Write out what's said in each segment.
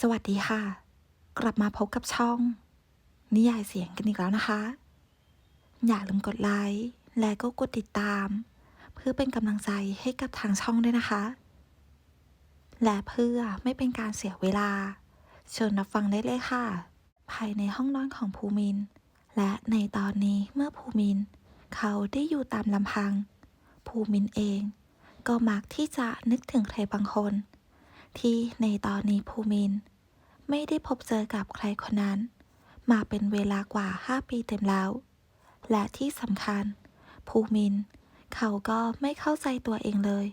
สวัสดีค่ะ กลับมาพบกับช่อง นิยายเสียงกันอีกแล้วนะคะ อย่าลืมกดไลค์และก็กดติดตาม เพื่อเป็นกำลังใจให้กับทางช่องด้วยนะคะ และเพื่อไม่เป็นการเสียเวลา เชิญรับฟังได้เลยค่ะ ภายในห้องนอนของภูมิน และในตอนนี้เมื่อภูมิน เขาได้อยู่ตามลำพัง ภูมินเอง ก็มักที่จะนึกถึงใครบางคน ที่ในตอนนี้ภูมิน ไม่ได้พบเจอกับใครคนนั้น มาเป็นเวลากว่า 5 ปีเต็มแล้ว และที่สำคัญ ภูมิน เขาก็ไม่เข้าใจตัวเองเลย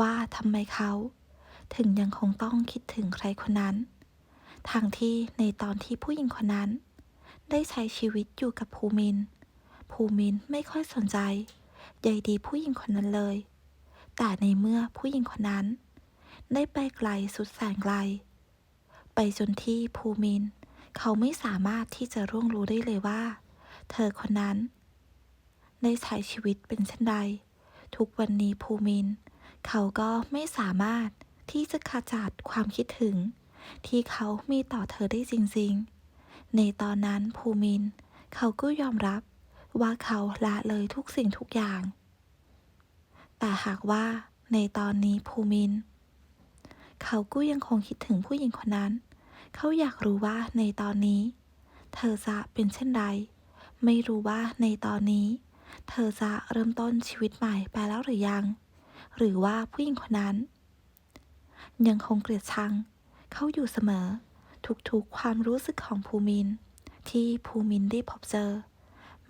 ว่าทำไมเขา ถึงยังคงต้องคิดถึงใครคนนั้นทางที่ในตอนที่ผู้หญิงคนนั้น ได้ใช้ชีวิตอยู่กับภูมิน ภูมินไม่ค่อยสนใจใยดีผู้หญิงคนนั้นเลย แต่ในเมื่อผู้หญิงคนนั้น ได้ไปไกลสุดแสนไกล ไปจนที่ภูมิน เขาไม่สามารถที่จะร่วงรู้ได้เลยว่า เธอคนนั้น ได้ใช้ชีวิตเป็นเช่นใดทุกวันนี้ภูมิน เขาก็ไม่สามารถที่จะขจัดความคิดถึง ที่เขามีต่อเธอได้จริงๆ ในตอนนั้นภูมิน เขาก็ยอมรับว่าเขาละเลยทุกสิ่งทุกอย่าง แต่หากว่าในตอนนี้ภูมิน เขาก็ยังคงคิดถึงผู้หญิงคนนั้น เขาอยากรู้ว่าในตอนนี้ เธอจะเป็นเช่นใดไม่รู้ว่าในตอนนี้ เธอจะเริ่มต้นชีวิตใหม่ไปแล้วหรือยัง หรือว่าผู้หญิงคนนั้น ยังคงเกลียดชัง เขาอยู่เสมอ ทุกๆความรู้สึกของภูมิน ที่ภูมินได้พบเจอ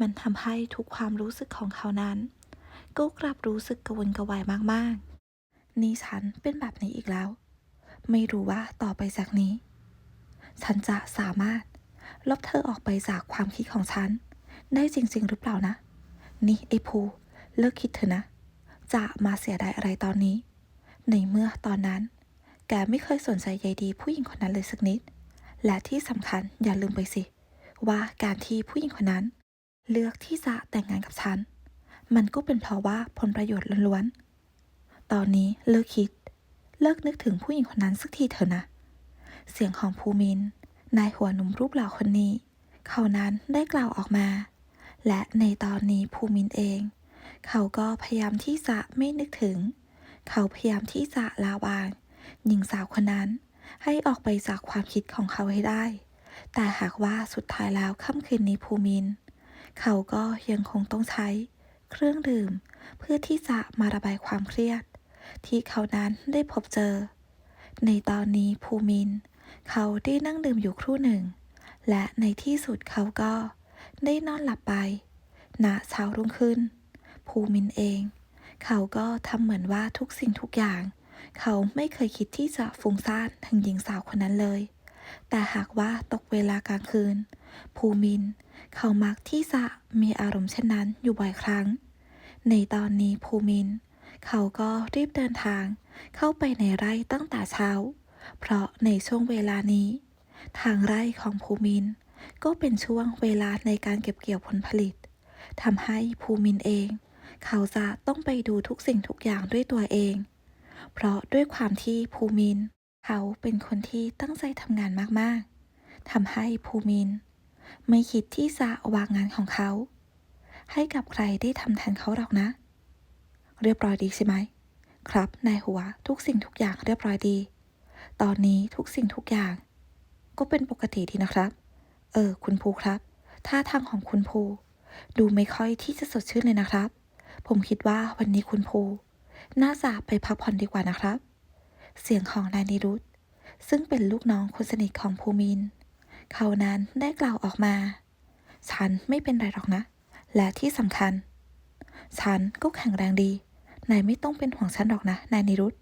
มันทำให้ทุกความรู้สึกของเขานั้นก็กลับรู้สึกกระวนกระวายมากๆ นี่ฉันเป็นแบบนี้อีกแล้ว ไม่รู้ว่าต่อไปจากนี้ ฉันจะสามารถลบเธอออกไปจากความคิดของฉัน ได้จริง ๆ หรือเปล่านะ นี่ไอ้ภูเลิกคิดเถอะนะ จะมาเสียดายอะไรตอนนี้ ในเมื่อตอนนั้น แกไม่เคยสนใจใยดีผู้หญิงคนนั้นเลยสักนิด และที่สำคัญอย่าลืมไปสิ ว่าการที่ผู้หญิงคนนั้น เลือกที่จะแต่งงานกับฉัน มันก็เป็นเพราะว่าผลประโยชน์ล้วนๆ ตอนนี้เลิกคิด เลิกนึกถึงผู้หญิงคนนั้นสักทีเถอะนะ เสียงของภูมิน นายหัวหนุ่มรูปหล่อคนนี้ เขานั้นได้กล่าวออกมา และในตอนนี้ภูมินเอง เขาก็พยายามที่จะไม่นึกถึง เขาพยายามที่จะลาวางหญิงสาวคนนั้นให้ออกไปจากความคิดของเขาให้ได้ แต่หากว่าสุดท้ายแล้วค่ำคืนนี้ภูมิน เขาก็ยังคงต้องใช้ เครื่องดื่ม เพื่อที่จะมาระบายความเครียด ที่เขานั้นได้พบเจอ ในตอนนี้ภูมิน เขาได้นั่งดื่มอยู่ครู่หนึ่ง และในที่สุดเขาก็ได้นอนหลับไปณเช้ารุ่งขึ้น ภูมินเอง เขาก็ทำเหมือนว่าทุกสิ่งทุกอย่าง เขาไม่เคยคิดที่จะฟุ้งซ่านถึงหญิงสาวคนนั้นเลย แต่หากว่าตกเวลากลางคืน ภูมิน เขามักที่จะมีอารมณ์เช่นนั้นอยู่บ่อยครั้ง ในตอนนี้ภูมินเขาก็รีบเดินทางเข้าไปในไร่ตั้งแต่เช้า เพราะในช่วงเวลานี้ ทางไร่ของภูมิน ก็เป็นช่วงเวลาในการเก็บเกี่ยวผลผลิตทำให้ภูมินเอง เขาจะต้องไปดูทุกสิ่งทุกอย่างด้วยตัวเอง เพราะด้วยความที่ภูมิน เขาเป็นคนที่ตั้งใจทำงานมากๆทำให้ภูมิน ไม่คิดที่จะวางงานของเขา ให้กับใครได้ทำแทนเขาหรอกนะ เรียบร้อยดีใช่ไหม ครับ นายหัวทุกสิ่งทุกอย่างเรียบร้อยดี ตอนนี้ทุกสิ่งทุกอย่าง ก็เป็นปกติดีนะครับ เออ คุณภูครับ ท่าทางของคุณภู ดูไม่ค่อยที่จะสดชื่นเลยนะครับ ผมคิดว่าวันนี้คุณภูน่าจะไปพักผ่อนดีกว่านะครับ เสียงของนายนิรุตซึ่งเป็นลูกน้องคนสนิทของภูมิน เขานั้นได้กล่าวออกมา ฉันไม่เป็นไรหรอกนะ และที่สำคัญ ฉันก็แข็งแรงดี นายไม่ต้องเป็นห่วงฉันหรอกนะนายนิรุต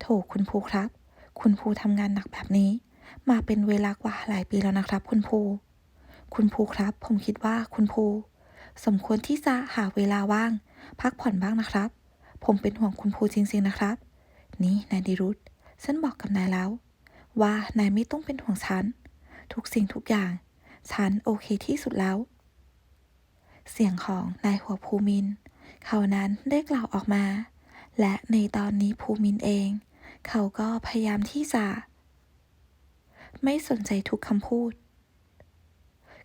โถคุณภูครับ คุณภูทำงานหนักแบบนี้ มาเป็นเวลากว่าหลายปีแล้วนะครับ คุณภู คุณภูครับ ผมคิดว่าคุณภู สมควรที่จะหาเวลาว่าง พักผ่อนบ้างนะครับ ผมเป็นห่วงคุณภูจริงๆนะครับ นี่นายนิรุตฉันบอกกับนายแล้ว ว่านายไม่ต้องเป็นห่วงฉัน ทุกสิ่งทุกอย่าง ฉันโอเคที่สุดแล้ว เสียงของนายหัวภูมิน เขานั้นได้กล่าวออกมา และในตอนนี้ภูมินเอง เขาก็พยายามที่จะ ไม่สนใจทุกคำพูด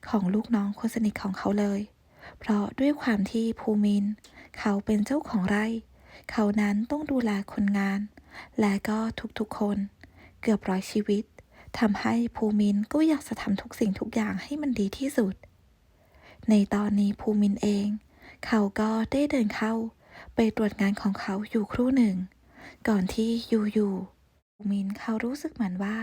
ของลูกน้องคนสนิทของเขาเลย เพราะด้วยความที่ภูมิน เขาเป็นเจ้าของไร่ เขานั้นต้องดูแลคนงาน และก็ทุกๆคน เกือบร้อยชีวิตทำให้ภูมินก็อยากจะทำทุกสิ่งทุกอย่างให้มันดีที่สุด ในตอนนี้ภูมินเอง เขาก็ได้เดินเข้า ไปตรวจงานของเขาอยู่ครู่หนึ่ง ก่อนที่อยู่ๆภูมินเขารู้สึกเหมือนว่า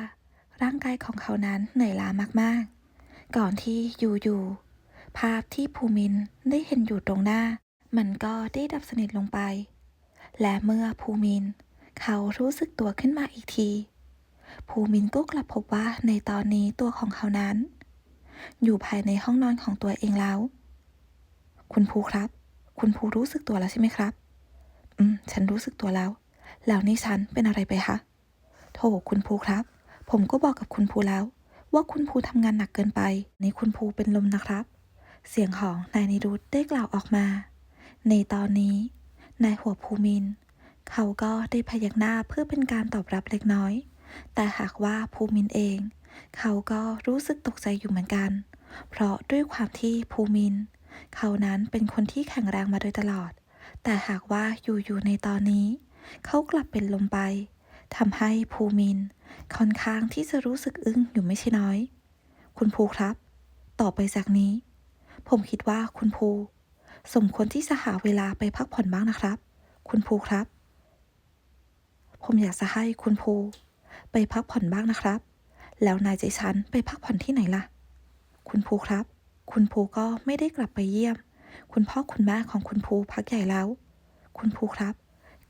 ร่างกายของเขานั้นเหนื่อยล้ามากๆ ก่อนที่อยู่ๆภาพที่ภูมินได้เห็นอยู่ตรงหน้า มันก็ได้ดับสนิทลงไป และเมื่อภูมิน เขารู้สึกตัวขึ้นมาอีกที ภูมินก็กลับพบว่าในตอนนี้ตัวของเขานั้น อยู่ภายในห้องนอนของตัวเองแล้ว คุณภูครับ คุณภูรู้สึกตัวแล้วใช่ไหมครับ อืม ฉันรู้สึกตัวแล้ว แล้วนี่ฉันเป็นอะไรไปคะโถคุณภูครับ ผมก็บอกกับคุณภูแล้ว ว่าคุณภูทำงานหนักเกินไป นี่คุณภูเป็นลมนะครับ เสียงของนายนิรุตได้กล่าวออกมา ในตอนนี้ นายหัวภูมิน เขาก็ได้พยักหน้าเพื่อเป็นการตอบรับเล็กน้อย แต่หากว่าภูมินเอง เขาก็รู้สึกตกใจอยู่เหมือนกัน เพราะด้วยความที่ภูมิน เขานั้นเป็นคนที่แข็งแรงมาโดยตลอด แต่หากว่าอยู่ๆในตอนนี้ เขากลับเป็นลมไปทำให้ภูมิน ค่อนข้างที่จะรู้สึกอึ้งอยู่ไม่ใช่น้อย คุณภูครับ ต่อไปจากนี้ ผมคิดว่าคุณภู สมควรที่จะหาเวลาไปพักผ่อนบ้างนะครับ คุณภูครับ ผมอยากจะให้คุณภู ไปพักผ่อนบ้างนะครับ แล้วนายใจฉันไปพักผ่อนที่ไหนล่ะ คุณภูครับ คุณภูก็ไม่ได้กลับไปเยี่ยม คุณพ่อคุณแม่ของคุณภูพักใหญ่แล้ว คุณภูครับ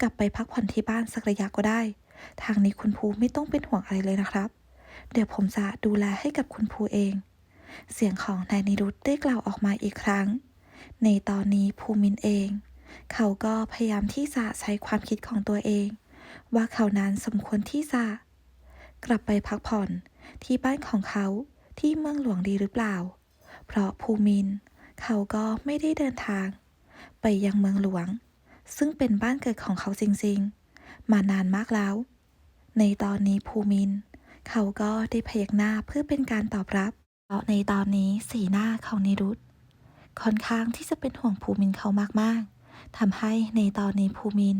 กลับไปพักผ่อนที่บ้านสักระยะก็ได้ ทางนี้คุณภูไม่ต้องเป็นห่วงอะไรเลยนะครับ เดี๋ยวผมจะดูแลให้กับคุณภูเอง เสียงของนายนิรุตได้กล่าวออกมาอีกครั้ง ในตอนนี้ภูมินเอง เขาก็พยายามที่จะใช้ความคิดของตัวเอง ว่าเขานั้นสมควรที่จะกลับไปพักผ่อนที่บ้านของเขาที่เมืองหลวงดีหรือเปล่า เพราะภูมิน เขาก็ไม่ได้เดินทาง ไปยังเมืองหลวง ซึ่งเป็นบ้านเกิดของเขาจริงๆ มานานมากแล้ว ในตอนนี้ภูมิน เขาก็ได้พยักหน้าเพื่อเป็นการตอบรับ เพราะในตอนนี้สีหน้าของนิรุตค่อนข้างที่จะเป็นห่วงภูมินเขามากๆทำให้ในตอนนี้ภูมิน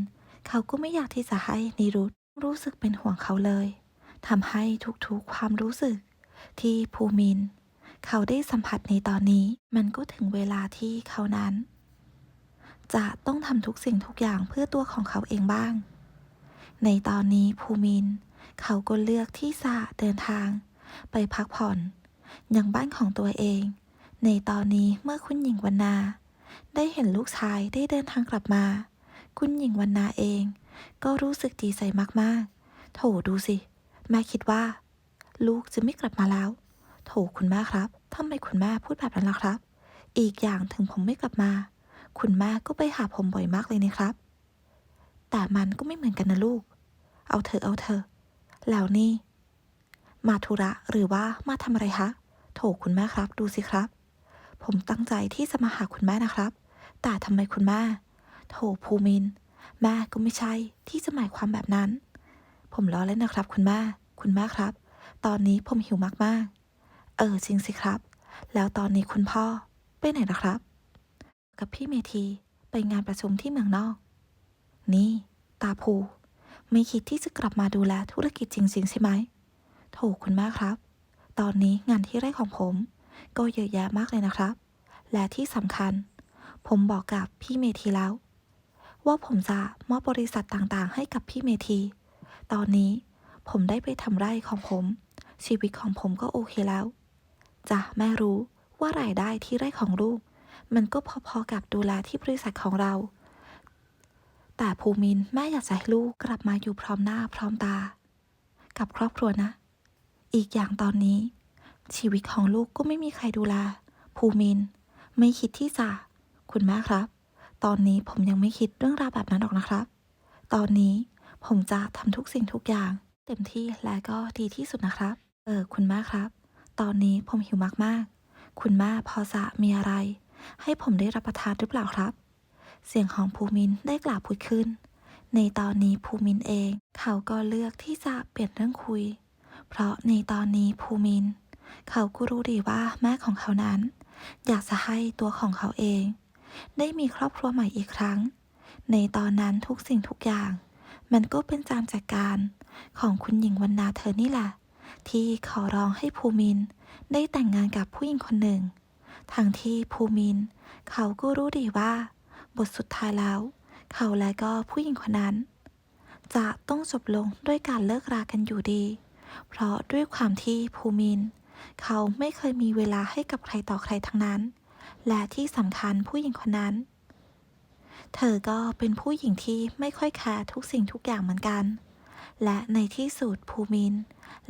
เขาก็ไม่อยากที่จะให้นิรุตรู้สึกเป็นห่วงเขาเลยทำให้ทุกๆความรู้สึกที่ภูมิน เขาได้สัมผัสในตอนนี้ มันก็ถึงเวลาที่เขานั้น จะต้องทำทุกสิ่งทุกอย่างเพื่อตัวของเขาเองบ้าง ในตอนนี้ภูมิน เขาก็เลือกที่จะเดินทาง ไปพักผ่อนอย่างบ้านของตัวเอง ในตอนนี้เมื่อคุณหญิงวรรณา ได้เห็นลูกชายได้เดินทางกลับมา คุณหญิงวรรณาเอง ก็รู้สึกดีใจมากๆ โถดูสิ แม่คิดว่า ลูกจะไม่กลับมาแล้ว โถคุณแม่ครับทำไมคุณแม่พูดแบบนั้นล่ะครับ อีกอย่างถึงผมไม่กลับมา คุณแม่ก็ไปหาผมบ่อยมากเลยนะครับ แต่มันก็ไม่เหมือนกันนะลูก เอาเถอเอาเถอแล้วนี่ มาธุระหรือว่ามาทำอะไรคะโถคุณแม่ครับ ดูสิครับ ผมตั้งใจที่จะมาหาคุณแม่นะครับ แต่ทำไมคุณแม่โถภูมิน แม่ก็ไม่ใช่ที่จะหมายความแบบนั้น ผมล้อเล่นนะครับ คุณแม่ คุณแม่ครับ ตอนนี้ผมหิวมากๆ เออจริงสิครับ แล้วตอนนี้คุณพ่อไปไหนล่ะครับ กับพี่เมธีไปงานประชุมที่เมืองนอก นี่ ตาภู ไม่คิดที่จะกลับมาดูแลธุรกิจจริงๆใช่ไหมโถคุณแม่ครับ ตอนนี้งานที่ไร่ของผม ก็เยอะแยะมากเลยนะครับ และที่สำคัญ ผมบอกกับพี่เมธีแล้ว ว่าผมจะมอบบริษัทต่างๆ ให้กับพี่เมธี ตอนนี้ผมได้ไปทำไร่ของผม ชีวิตของผมก็โอเคแล้ว จ้ะแม่รู้ว่ารายได้ที่ไร่ของลูก มันก็พอๆกับดูแลที่บริษัทของเรา แต่ภูมินแม่อยากจะให้ลูกกลับมาอยู่พร้อมหน้าพร้อมตา กับครอบครัวนะ อีกอย่างตอนนี้ ชีวิตของลูกก็ไม่มีใครดูแล ภูมิน ไม่คิดที่จะ คุณแม่ครับ ตอนนี้ผมยังไม่คิดเรื่องราวแบบนั้นหรอกนะครับ ตอนนี้ผมจะทำทุกสิ่งทุกอย่าง เต็มที่และก็ดีที่สุดนะครับ เออคุณแม่ครับ ตอนนี้ผมหิวมากๆ คุณแม่พอจะมีอะไร ให้ผมได้รับประทานหรือเปล่าครับ เสียงของภูมินได้กล่าวพูดขึ้น ในตอนนี้ภูมินเอง เขาก็เลือกที่จะเปลี่ยนเรื่องคุย เพราะในตอนนี้ภูมิน เขาก็รู้ดีว่าแม่ของเขานั้น อยากจะให้ตัวของเขาเอง ได้มีครอบครัวใหม่อีกครั้ง ในตอนนั้นทุกสิ่งทุกอย่าง มันก็เป็นการจัดการของคุณหญิงวรรณาเธอนี่แหละ ที่ขอร้องให้ภูมินได้แต่งงานกับผู้หญิงคนหนึ่ง ทั้งที่ภูมินเขาก็รู้ดีว่า บทสุดท้ายแล้ว เขาและก็ผู้หญิงคนนั้น จะต้องจบลงด้วยการเลิกรากันอยู่ดี เพราะด้วยความที่ภูมิน เขาไม่เคยมีเวลาให้กับใครต่อใครทั้งนั้น และที่สำคัญผู้หญิงคนนั้น เธอก็เป็นผู้หญิงที่ไม่ค่อยแคร์ทุกสิ่งทุกอย่างเหมือนกัน และในที่สุดภูมิน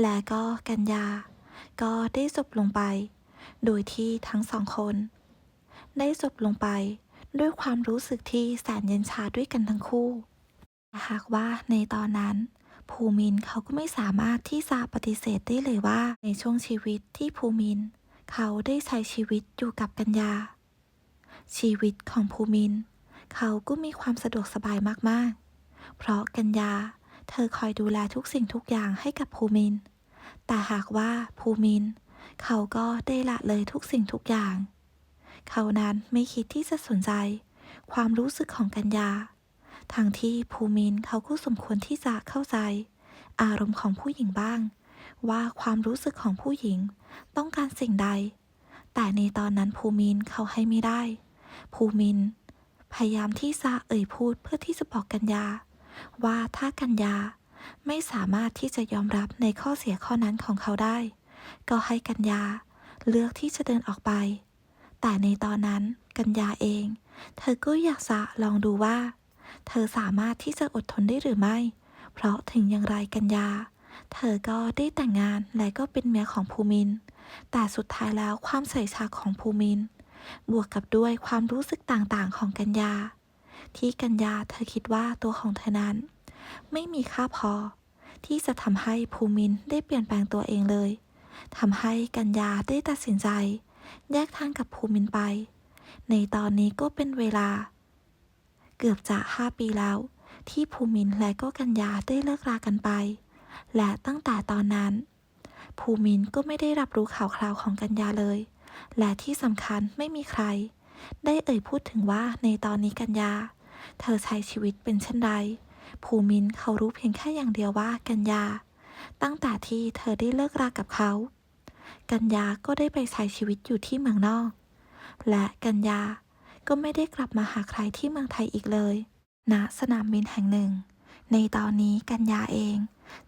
และก็กัญญา ก็ได้จบลงไป โดยที่ทั้งสองคน ได้จบลงไปด้วยความรู้สึกที่แสนเย็นชาด้วยกันทั้งคู่ หากว่าในตอนนั้น ภูมินเขาก็ไม่สามารถที่จะปฏิเสธได้เลยว่าในช่วงชีวิตที่ภูมิน เขาได้ใช้ชีวิตอยู่กับกัญญา ชีวิตของภูมิน เขาก็มีความสะดวกสบายมากๆ เพราะกัญญา เธอคอยดูแลทุกสิ่งทุกอย่างให้กับภูมิน แต่หากว่าภูมิน เขาก็ได้ละเลยทุกสิ่งทุกอย่าง เขานั้นไม่คิดที่จะสนใจ ความรู้สึกของกัญญาทางที่ภูมินเขาก็สมควรที่จะเข้าใจ อารมณ์ของผู้หญิงบ้าง ว่าความรู้สึกของผู้หญิงต้องการสิ่งใด แต่ในตอนนั้นภูมินเขาให้ไม่ได้ ภูมิน พยายามที่จะเอ่ยพูดเพื่อที่จะบอกกัญญา ว่าถ้ากัญญาไม่สามารถที่จะยอมรับในข้อเสียข้อนั้นของเขาได้ ก็ให้กัญญาเลือกที่จะเดินออกไป แต่ในตอนนั้นกัญญาเอง เธอก็อยากจะลองดูว่า เธอสามารถที่จะอดทนได้หรือไม่ เพราะถึงอย่างไรกัญญา เธอก็ได้แต่งงานและก็เป็นเมียของภูมิน แต่สุดท้ายแล้วความใส่ชาของภูมิน บวกกับด้วยความรู้สึกต่างๆของกัญญา ที่กัญญาเธอคิดว่าตัวของเธอนั้น ไม่มีค่าพอ ที่จะทำให้ภูมินได้เปลี่ยนแปลงตัวเองเลยทำให้กัญญาได้ตัดสินใจ แยกทางกับภูมินไป ในตอนนี้ก็เป็นเวลา เกือบจะห้าปีแล้ว ที่ภูมินและก็กัญญาได้เลิกรากันไป และตั้งแต่ตอนนั้น ภูมินก็ไม่ได้รับรู้ข่าวคราวของกัญญาเลย และที่สำคัญไม่มีใคร ได้เอ่ยพูดถึงว่าในตอนนี้กัญญา เธอใช้ชีวิตเป็นเช่นไร ภูมินเขารู้เพียงแค่อย่างเดียวว่ากัญญา ตั้งแต่ที่เธอได้เลิกรากับเขา กัญญาก็ได้ไปใช้ชีวิตอยู่ที่เมืองนอก และกัญญาก็ไม่ได้กลับมาหาใครที่เมืองไทยอีกเลยณสนามบินแห่งหนึ่ง ในตอนนี้กัญญาเอง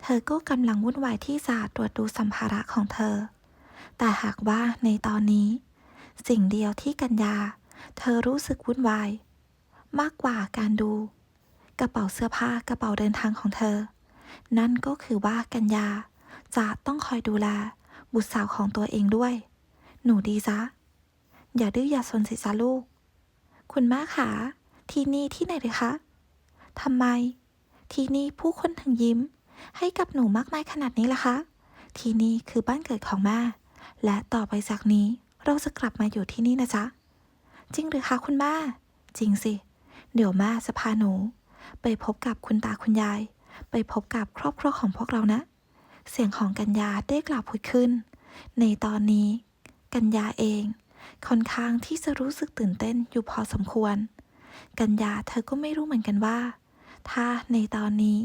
เธอก็กำลังวุ่นวายที่จะตรวจดูสัมภาระของเธอ แต่หากว่าในตอนนี้ สิ่งเดียวที่กัญญา เธอรู้สึกวุ่นวาย มากกว่าการดู กระเป๋าเสื้อผ้ากระเป๋าเดินทางของเธอ นั่นก็คือว่ากัญญาจะต้องคอยดูแล บุตรสาวของตัวเองด้วย หนูดีจ๊ะอย่าดื้ออย่าซนสิจ๊ะลูก คุณแม่คะที่นี่ที่ไหนเลยคะทำไม ที่นี่ผู้คนถึงยิ้ม ให้กับหนูมากมายขนาดนี้ล่ะคะ ที่นี่คือบ้านเกิดของแม่ และต่อไปจากนี้เราจะกลับมาอยู่ที่นี่นะจ๊ะ จริงหรือคะคุณแม่ จริงสิ เดี๋ยวแม่จะพาหนู ไปพบกับคุณตาคุณยาย ไปพบกับครอบครัวของพวกเรานะ เสียงของกัญญาได้กล่าวพูดขึ้น ในตอนนี้ กัญญาเอง ค่อนข้างที่จะรู้สึกตื่นเต้นอยู่พอสมควร กัญญาเธอก็ไม่รู้เหมือนกันว่า ถ้าในตอนนี้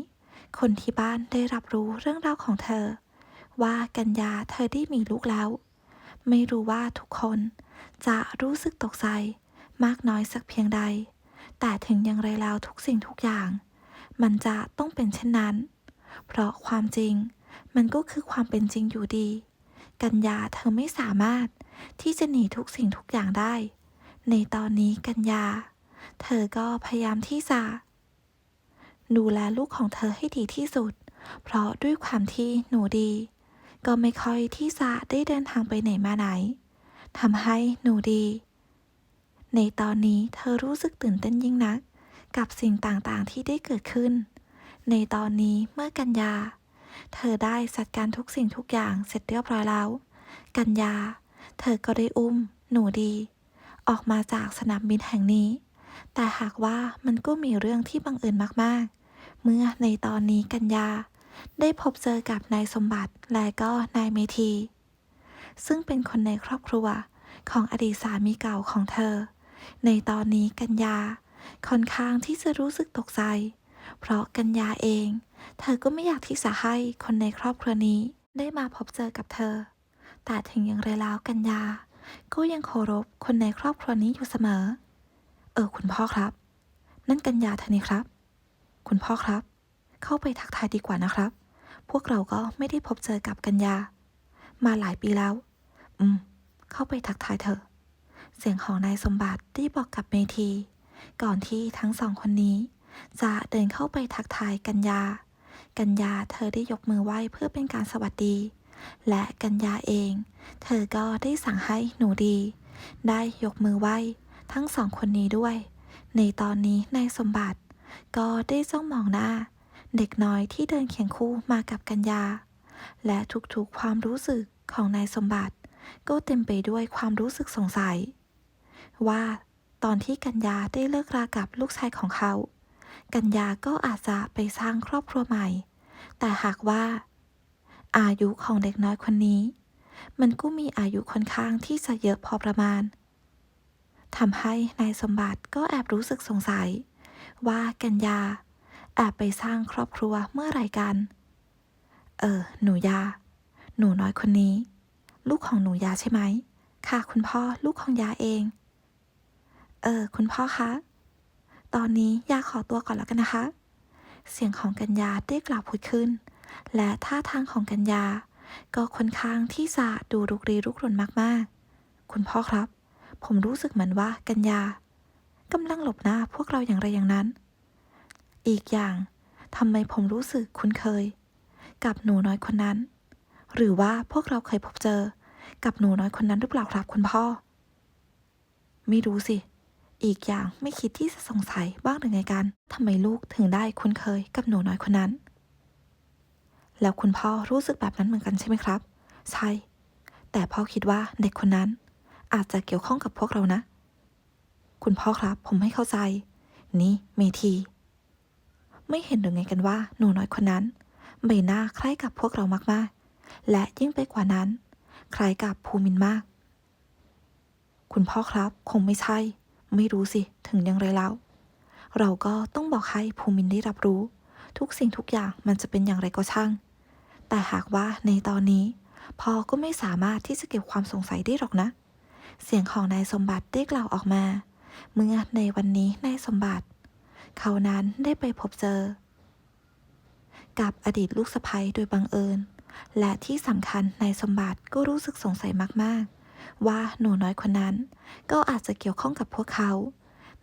คนที่บ้านได้รับรู้เรื่องราวของเธอ ว่ากัญญาเธอได้มีลูกแล้ว ไม่รู้ว่าทุกคนจะรู้สึกตกใจมากน้อยสักเพียงใด แต่ถึงอย่างไรแล้วทุกสิ่งทุกอย่าง มันจะต้องเป็นเช่นนั้น เพราะความจริง มันก็คือความเป็นจริงอยู่ดี กัญญาเธอไม่สามารถที่จะหนีทุกสิ่งทุกอย่างได้ ในตอนนี้กัญญา เธอก็พยายามที่จะ ดูแลลูกของเธอให้ดีที่สุด เพราะด้วยความที่หนูดี ก็ไม่ค่อยที่จะได้เดินทางไปไหนมาไหนทำให้หนูดี ในตอนนี้เธอรู้สึกตื่นเต้นยิ่งนัก กับสิ่งต่างๆที่ได้เกิดขึ้น ในตอนนี้เมื่อกันยา เธอได้จัดการทุกสิ่งทุกอย่างเสร็จเรียบร้อยแล้ว กันยา เธอก็ได้อุ้ม หนูดี ออกมาจากสนามบินแห่งนี้ แต่หากว่ามันก็มีเรื่องที่บังเอิญมากๆ เมื่อในตอนนี้กันยา ได้พบเจอกับนายสมบัติและก็นายเมธี ซึ่งเป็นคนในครอบครัวของอดีตสามีเก่าของเธอ ในตอนนี้กัญญาค่อนข้างที่จะรู้สึกตกใจ เพราะกัญญาเอง เธอก็ไม่อยากที่จะให้คนในครอบครัวนี้ได้มาพบเจอกับเธอ แต่ถึงอย่างไรแล้วกัญญา ก็ยังเคารพคนในครอบครัวนี้อยู่เสมอ เออคุณพ่อครับ นั่นกัญญาเธอนี่ครับ คุณพ่อครับ เข้าไปทักทายดีกว่านะครับ พวกเราก็ไม่ได้พบเจอกับกัญญา มาหลายปีแล้ว อืม เข้าไปทักทายเถอ เสียงของนายสมบัติได้บอกกับเมธี ก่อนที่ทั้งสองคนนี้ จะเดินเข้าไปทักทายกัญญา กัญญาเธอได้ยกมือไหว้เพื่อเป็นการสวัสดี และกัญญาเอง เธอก็ได้สั่งให้หนูดี ได้ยกมือไหว้ ทั้งสองคนนี้ด้วย ในตอนนี้นายสมบัติ ก็ได้จ้องมองหน้า เด็กน้อยที่เดินเคียงคู่มากับกัญญา และทุกๆความรู้สึกของนายสมบัติ ก็เต็มไปด้วยความรู้สึกสงสัย ว่าตอนที่กัญญาได้เลิกรากับลูกชายของเขา กัญญาก็อาจจะไปสร้างครอบครัวใหม่ แต่หากว่า อายุของเด็กน้อยคนนี้ มันก็มีอายุค่อนข้างที่จะเยอะพอประมาณทำให้นายสมบัติก็แอบรู้สึกสงสัย ว่ากัญญา แอบไปสร้างครอบครัวเมื่อไหร่กัน เออ หนูยา หนูน้อยคนนี้ ลูกของหนูยาใช่ไหม ค่ะคุณพ่อลูกของยาเอง เออ คุณพ่อคะ ตอนนี้ยาขอตัวก่อนแล้วกันนะคะ เสียงของกัญญาได้กล่าวพูดขึ้น และท่าทางของกัญญา ก็ค่อนข้างที่จะดูรุกรีรุกรนมากๆ คุณพ่อครับ ผมรู้สึกเหมือนว่ากัญญากำลังหลบหน้าพวกเราอย่างไรอย่างนั้น อีกอย่างทำไมผมรู้สึกคุ้นเคย กับหนูน้อยคนนั้น หรือว่าพวกเราเคยพบเจอ กับหนูน้อยคนนั้นหรือเปล่าครับคุณพ่อ ไม่รู้สิ อีกอย่างไม่คิดที่จะสงสัยบ้างหรือไงกันทำไมลูกถึงได้คุ้นเคยกับหนูน้อยคนนั้น แล้วคุณพ่อรู้สึกแบบนั้นเหมือนกันใช่ไหมครับ ใช่ แต่พ่อคิดว่าเด็กคนนั้น อาจจะเกี่ยวข้องกับพวกเรานะ คุณพ่อครับผมไม่เข้าใจ นี่เมที ไม่เห็นหรือไงกันว่าหนูน้อยคนนั้น ใบหน้าคล้ายกับพวกเรามากๆ และยิ่งไปกว่านั้น คล้ายกับภูมินมาก คุณพ่อครับคงไม่ใช่ ไม่รู้สิ ถึงอย่างไรแล้ว เราก็ต้องบอกให้ภูมินได้รับรู้ ทุกสิ่งทุกอย่างมันจะเป็นอย่างไรก็ช่าง แต่หากว่าในตอนนี้พ่อก็ไม่สามารถที่จะเก็บความสงสัยได้หรอกนะ เสียงของนายสมบัติได้กล่าวออกมา เมื่อในวันนี้นายสมบัติ เขานั้นได้ไปพบเจอ กับอดีตลูกสะใภ้โดยบังเอิญ และที่สำคัญนายสมบัติก็รู้สึกสงสัยมากๆ ว่าหนูน้อยคนนั้น ก็อาจจะเกี่ยวข้องกับพวกเขา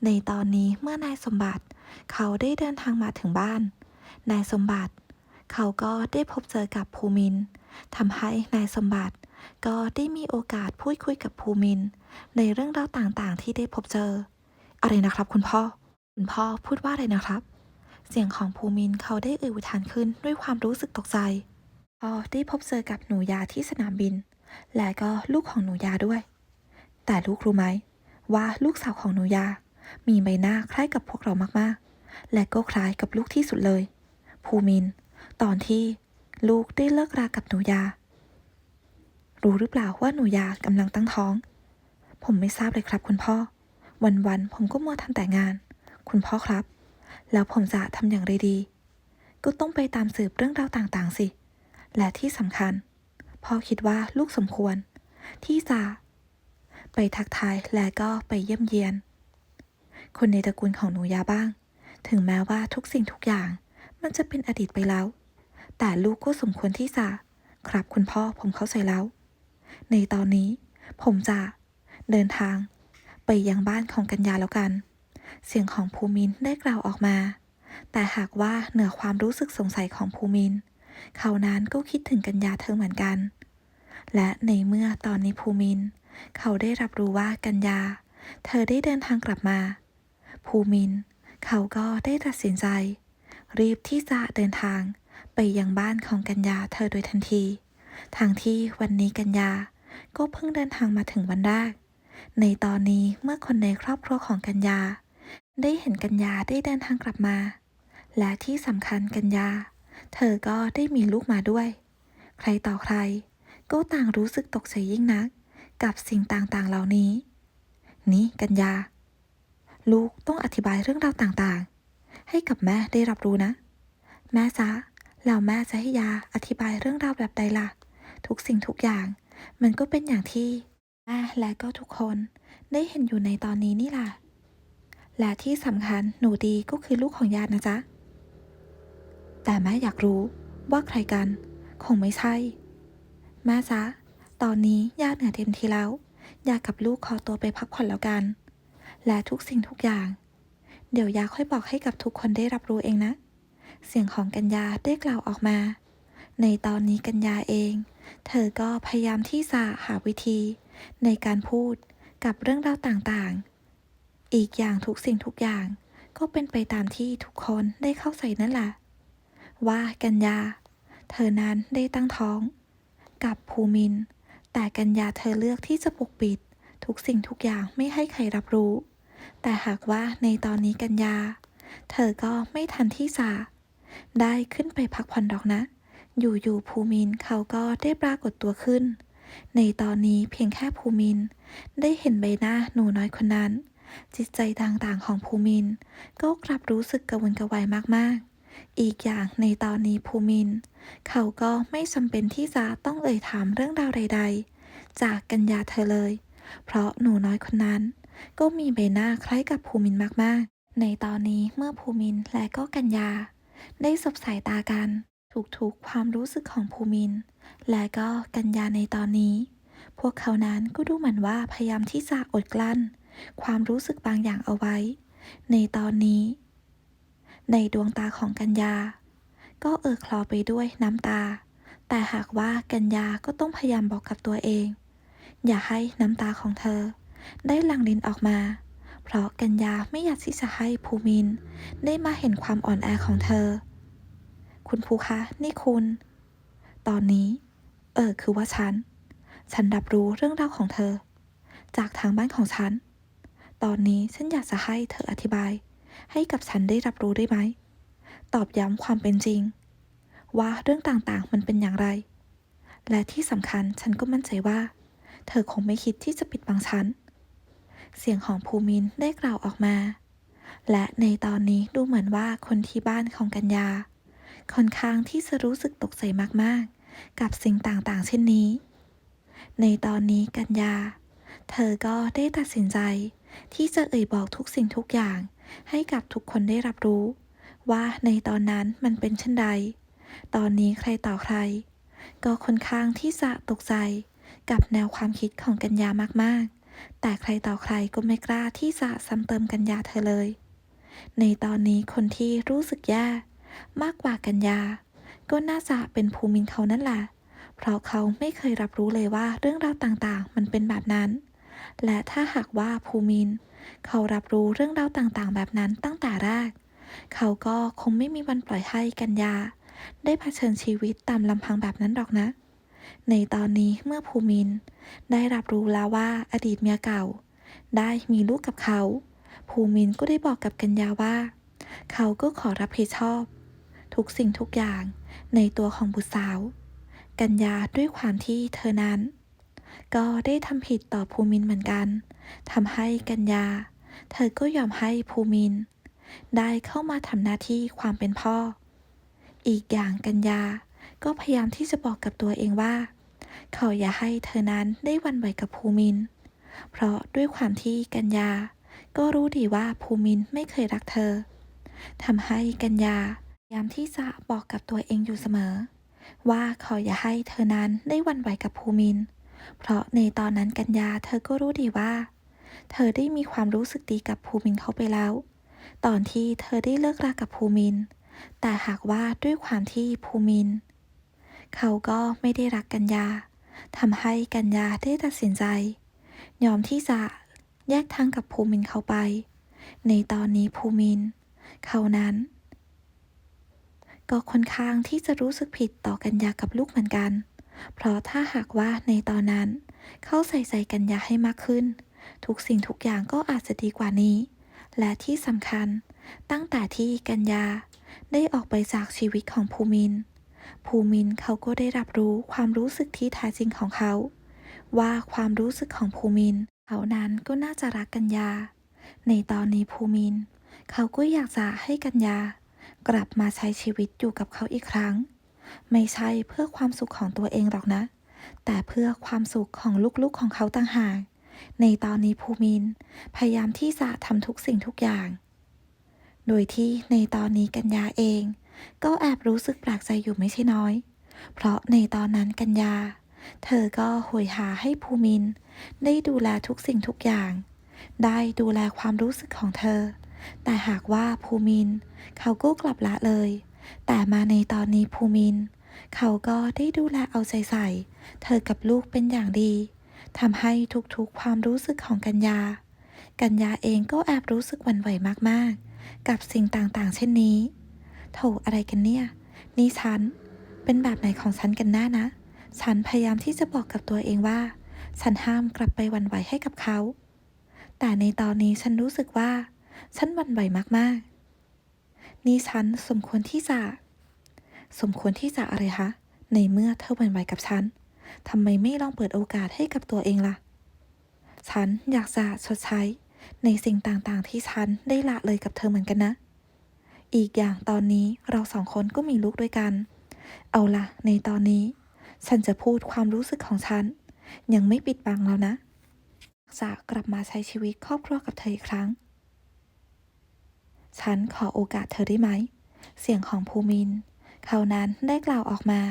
ในตอนนี้เมื่อนายสมบัติ เขาได้เดินทางมาถึงบ้าน นายสมบัติ เขาก็ได้พบเจอกับภูมินทำให้นายสมบัติ ก็ได้มีโอกาสพูดคุยกับภูมิน ในเรื่องราวต่างๆ ที่ได้พบเจอ อะไรนะครับ คุณพ่อ คุณพ่อพูดว่าอะไรนะครับ เสียงของภูมินเขาได้เอ่ยอุทานขึ้นด้วยความรู้สึกตกใจพอได้พบเจอกับหนูยาที่สนามบิน และก็ลูกของหนูยาด้วย แต่ลูกรู้ไหม ว่าลูกสาวของหนูยา มีใบหน้าคล้ายกับพวกเรามากๆ และก็คล้ายกับลูกที่สุดเลย ภูมิน ตอนที่ลูกได้เลิกรากับหนูยา รู้หรือเปล่าว่าหนูยากำลังตั้งท้อง ผมไม่ทราบเลยครับ คุณพ่อ วันๆผมก็มัวทำแต่งาน คุณพ่อครับ แล้วผมจะทำอย่างไรดี ก็ต้องไปตามสืบเรื่องราวต่างๆ สิ และที่สำคัญ พ่อคิดว่าลูกสมควร ที่จะ ไปทักทายและก็ไปเยี่ยมเยียน คนในตระกูลของหนูยาบ้าง ถึงแม้ว่าทุกสิ่งทุกอย่างมันจะเป็นอดีตไปแล้ว แต่ลูกก็สมควรที่จะ ครับคุณพ่อผมเข้าใจแล้ว ในตอนนี้ ผมจะเดินทาง ไปยังบ้านของกัญญาแล้วกัน เสียงของภูมินได้กล่าวออกมา แต่หากว่าเหนือความรู้สึกสงสัยของภูมิน เขานั้นก็คิดถึงกัญญาเธอเหมือนกัน และในเมื่อตอนนี้ภูมิน เขาได้รับรู้ว่ากัญญา เธอได้เดินทางกลับมา ภูมิน เขาก็ได้ตัดสินใจ รีบที่จะเดินทางไปยังบ้านของกัญญาเธอโดยทันที ทางที่วันนี้กัญญาก็เพิ่งเดินทางมาถึงวันแรก ในตอนนี้เมื่อคนในครอบครัวของกัญญา ได้เห็นกัญญาได้เดินทางกลับมา และที่สำคัญกัญญา เธอก็ได้มีลูกมาด้วย ใครต่อใคร ก็ต่างรู้สึกตกใจยิ่งนัก กับสิ่งต่างๆเหล่านี้ นี่กัญญา ลูกต้องอธิบายเรื่องราวต่างๆ ให้กับแม่ได้รับรู้นะ แม่จ๊ะแล้วแม่จะให้ยาอธิบายเรื่องราวแบบใดล่ะ ทุกสิ่งทุกอย่าง มันก็เป็นอย่างที่แม่และก็ทุกคนได้เห็นอยู่ในตอนนี้นี่ล่ะ และที่สำคัญหนูดีก็คือลูกของยานะจ๊ะ แต่แม่อยากรู้ว่าใครกัน คงไม่ใช่ แม่จ๊ะตอนนี้ย่าเหนื่อยเต็มทีแล้ว ยากับลูกขอตัวไปพักผ่อนแล้วกัน และทุกสิ่งทุกอย่าง เดี๋ยวยาค่อยบอกให้กับทุกคนได้รับรู้เองนะ เสียงของกัญญาได้กล่าวออกมา ในตอนนี้กัญญาเอง เธอก็พยายามที่จะหาวิธี ในการพูดกับเรื่องราวต่างๆ อีกอย่างทุกสิ่งทุกอย่างก็เป็นไปตามที่ทุกคนได้เข้าใจนั่นแหละ ว่ากัญญา เธอนั้นได้ตั้งท้อง กับภูมิน แต่กัญญาเธอเลือกที่จะปกปิด ทุกสิ่งทุกอย่างไม่ให้ใครรับรู้ แต่หากว่าในตอนนี้กัญญา เธอก็ไม่ทันที่จะได้ขึ้นไปพักผ่อนดอกนะ อยู่ๆภูมินเขาก็ได้ปรากฏตัวขึ้น ในตอนนี้เพียงแค่ภูมิน ได้เห็นใบหน้าหนูน้อยคนนั้น จิตใจต่างๆของภูมิน ก็กลับรู้สึกกระวนกระวายมากๆ อีกอย่างในตอนนี้ภูมิน เขาก็ไม่จำเป็นที่จะต้องเอ่ยถามเรื่องราวใด ๆ จากกัญญาเธอเลย เพราะหนูน้อยคนนั้น ก็มีใบหน้าคล้ายกับภูมินมากๆ ในตอนนี้เมื่อภูมินและก็กัญญา ได้สบสายตากันทุกๆความรู้สึกของภูมิน และก็กัญญาในตอนนี้ พวกเขานั้นก็ดูเหมือนว่าพยายามที่จะอดกลั้น ความรู้สึกบางอย่างเอาไว้ ในตอนนี้ ในดวงตาของกัญญา ก็เอ่อคลอไปด้วยน้ำตา แต่หากว่ากัญญาก็ต้องพยายามบอกกับตัวเอง อย่าให้น้ำตาของเธอ ได้หลั่งลินออกมา เพราะกัญญาไม่อยากที่จะให้ภูมิน ได้มาเห็นความอ่อนแอของเธอ คุณภูคะ นี่คุณ ตอนนี้ เออคือว่าฉัน ฉันรับรู้เรื่องราวของเธอ จากทางบ้านของฉัน ตอนนี้ฉันอยากจะให้เธออธิบาย ให้กับฉันได้รับรู้ได้ไหม ตอบย้ำความเป็นจริง ว่าเรื่องต่างๆมันเป็นอย่างไร และที่สำคัญฉันก็มั่นใจว่า เธอคงไม่คิดที่จะปิดบังฉัน เสียงของภูมินได้กล่าวออกมา และในตอนนี้ดูเหมือนว่าคนที่บ้านของกัญญา ค่อนข้างที่จะรู้สึกตกใจมากๆ กับสิ่งต่างๆ เช่นนี้ ในตอนนี้กัญญา เธอก็ได้ตัดสินใจที่จะเอ่ยบอกทุกสิ่งทุกอย่าง ให้กับทุกคนได้รับรู้ ว่าในตอนนั้นมันเป็นเช่นใด ตอนนี้ใครต่อใคร ก็ค่อนข้างที่จะตกใจ กับแนวความคิดของกัญญามากๆ แต่ใครต่อใครก็ไม่กล้าที่จะซ้ำเติมกัญญาเธอเลย ในตอนนี้คนที่รู้สึกแย่มากกว่ากัญญา ก็น่าจะเป็นภูมินเขานั่นแหละเพราะเขาไม่เคยรับรู้เลยว่าเรื่องราวต่างๆ มันเป็นแบบนั้น และถ้าหากว่าภูมิน เขารับรู้เรื่องราวต่างๆ แบบนั้นตั้งแต่แรก เขาก็คงไม่มีวันปล่อยให้กัญญา ได้เผชิญชีวิตตามลำพังแบบนั้นหรอกนะ ในตอนนี้เมื่อภูมิน ได้รับรู้แล้วว่าอดีตเมียเก่า ได้มีลูกกับเขา ภูมินก็ได้บอกกับกัญญาว่า เขาก็ขอรับผิดชอบ ทุกสิ่งทุกอย่างในตัวของบุตรสาว กัญญาด้วยความที่เธอนั้น ก็ได้ทำผิดต่อภูมินเหมือนกันทำให้กัญญา เธอก็ยอมให้ภูมิน ได้เข้ามาทำหน้าที่ความเป็นพ่อ อีกอย่างกัญญาก็พยายามที่จะบอกกับตัวเองว่า เขาอย่าให้เธอนั้นได้วันไหวกับภูมิน เพราะด้วยความที่กัญญา ก็รู้ดีว่าภูมินไม่เคยรักเธอทำให้กัญญาพยายามที่จะบอกกับตัวเองอยู่เสมอ ว่าเขาอย่าให้เธอนั้นได้วันไหวกับภูมิน เพราะในตอนนั้นกัญญาเธอก็รู้ดีว่า เธอได้มีความรู้สึกดีกับภูมินเขาไปแล้ว ตอนที่เธอได้เลิกรากับภูมิน แต่หากว่าด้วยความที่ภูมิน เขาก็ไม่ได้รักกัญญาทำให้กัญญาได้ตัดสินใจ ยอมที่จะแยกทางกับภูมินเขาไป ในตอนนี้ภูมิน เขานั้น ก็ค่อนข้างที่จะรู้สึกผิดต่อกัญญากับลูกเหมือนกัน เพราะถ้าหากว่าในตอนนั้น เขาใส่ใจกัญญาให้มากขึ้น ทุกสิ่งทุกอย่างก็อาจจะดีกว่านี้ และที่สำคัญ ตั้งแต่ที่กัญญาได้ออกไปจากชีวิตของภูมิน ภูมินเขาก็ได้รับรู้ความรู้สึกที่แท้จริงของเขา ว่าความรู้สึกของภูมิน เขานั้นก็น่าจะรักกัญญา ในตอนนี้ภูมิน เขาก็อยากจะให้กัญญากลับมาใช้ชีวิตอยู่กับเขาอีกครั้ง ไม่ใช่เพื่อความสุขของตัวเองหรอกนะ แต่เพื่อความสุขของลูกๆของเขาต่างหาก ในตอนนี้ภูมิน พยายามที่จะทำทุกสิ่งทุกอย่าง โดยที่ในตอนนี้กัญญาเอง ก็แอบรู้สึกแปลกใจอยู่ไม่ใช่น้อย เพราะในตอนนั้นกัญญา เธอก็โหยหาให้ภูมิน ได้ดูแลทุกสิ่งทุกอย่าง ได้ดูแลความรู้สึกของเธอ แต่หากว่าภูมิน เขาก็กลับละเลย แต่มาในตอนนี้ภูมิน เขาก็ได้ดูแลเอาใจใส่ เธอกับลูกเป็นอย่างดีทำให้ทุกๆความรู้สึกของกัญญา กัญญาเองก็แอบรู้สึกวันไหวมากๆ กับสิ่งต่างๆ เช่นนี้โถอะไรกันเนี่ย นี่ฉัน เป็นแบบไหนของฉันกันแน่นะ ฉันพยายามที่จะบอกกับตัวเองว่า ฉันห้ามกลับไปวันไหวให้กับเขา แต่ในตอนนี้ฉันรู้สึกว่า ฉันวันไหวมากๆ นี่ฉันสมควรที่จะ สมควรที่จะอะไรคะ ในเมื่อเธอหวั่นไหวกับฉันทำไมไม่ลองเปิดโอกาสให้กับตัวเองล่ะ ฉันอยากจะชดใช้ ในสิ่งต่างๆ ที่ฉันได้ละเลยกับเธอเหมือนกันนะ อีกอย่างตอนนี้เราสองคนก็มีลูกด้วยกัน เอาล่ะในตอนนี้ ฉันจะพูดความรู้สึกของฉัน ยังไม่ปิดบังแล้วนะจะกลับมาใช้ชีวิตครอบครัวกับเธออีกครั้ง ฉันขอโอกาสเธอได้ไหม เสียงของภูมิน เขานั้นได้กล่าวออกมา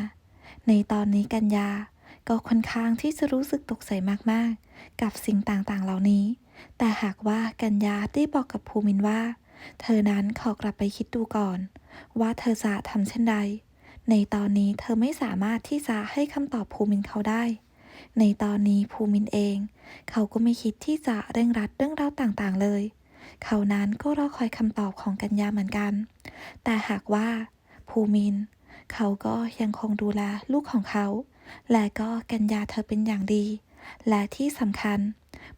ในตอนนี้กัญญาก็ค่อนข้างที่จะรู้สึกตกใจมากๆ กับสิ่งต่างๆ เหล่านี้ แต่หากว่ากัญญาได้บอกกับภูมินว่า เธอนั้นขอกลับไปคิดดูก่อน ว่าเธอจะทำเช่นใด ในตอนนี้เธอไม่สามารถที่จะให้คำตอบภูมินเขาได้ ในตอนนี้ภูมินเอง เขาก็ไม่คิดที่จะเร่งรัดเรื่องราวต่างๆ เลย เขานั้นก็รอคอยคำตอบของกัญญาเหมือนกัน แต่หากว่า ภูมิน เขาก็ยังคงดูแลลูกของเขา และก็กัญญาเธอเป็นอย่างดี และที่สำคัญ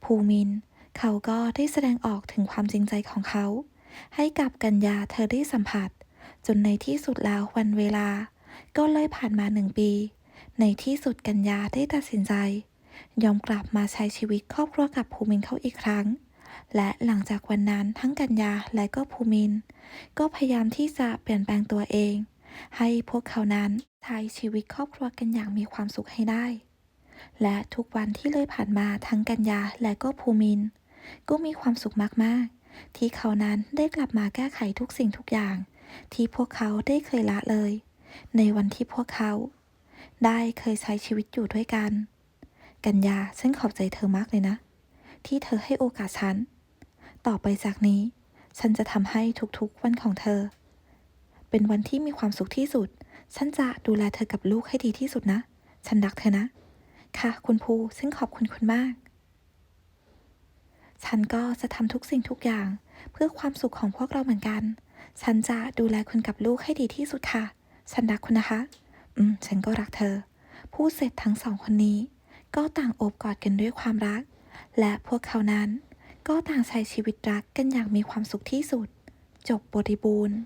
ภูมิน เขาก็ได้แสดงออกถึงความจริงใจของเขา ให้กับกัญญาเธอได้สัมผัส จนในที่สุดแล้ววันเวลา ก็เลยผ่านมาหนึ่งปี ในที่สุดกัญญาได้ตัดสินใจ ยอมกลับมาใช้ชีวิตครอบครัวกับภูมินเขาอีกครั้ง และหลังจากวันนั้นทั้งกัญญาและก็ภูมิน ก็พยายามที่จะเปลี่ยนแปลงตัวเอง ให้พวกเขานั้นใช้ชีวิตครอบครัวกันอย่างมีความสุขให้ได้ และทุกวันที่เลยผ่านมาทั้งกัญญาและก็ภูมิน ก็มีความสุขมากๆ ที่เขานั้นได้กลับมาแก้ไขทุกสิ่งทุกอย่าง ที่พวกเขาได้เคยละเลย ในวันที่พวกเขา ได้เคยใช้ชีวิตอยู่ด้วยกัน กัญญาฉันขอบใจเธอมากเลยนะ ที่เธอให้โอกาสฉัน ต่อไปจากนี้ ฉันจะทำให้ทุกๆวันของเธอ เป็นวันที่มีความสุขที่สุด ฉันจะดูแลเธอกับลูกให้ดีที่สุดนะ ฉันรักเธอนะ ค่ะคุณภูฉันขอบคุณคุณมาก ฉันก็จะทำทุกสิ่งทุกอย่าง เพื่อความสุขของพวกเราเหมือนกัน ฉันจะดูแลคุณกับลูกให้ดีที่สุดค่ะ ฉันรักคุณนะคะ อืม ฉันก็รักเธอ พูดเสร็จทั้งสองคนนี้ ก็ต่างโอบกอดกันด้วยความรัก และพวกเขานั้นก็ต่างใช้ชีวิตรักกันอย่างมีความสุขที่สุด จบบริบูรณ์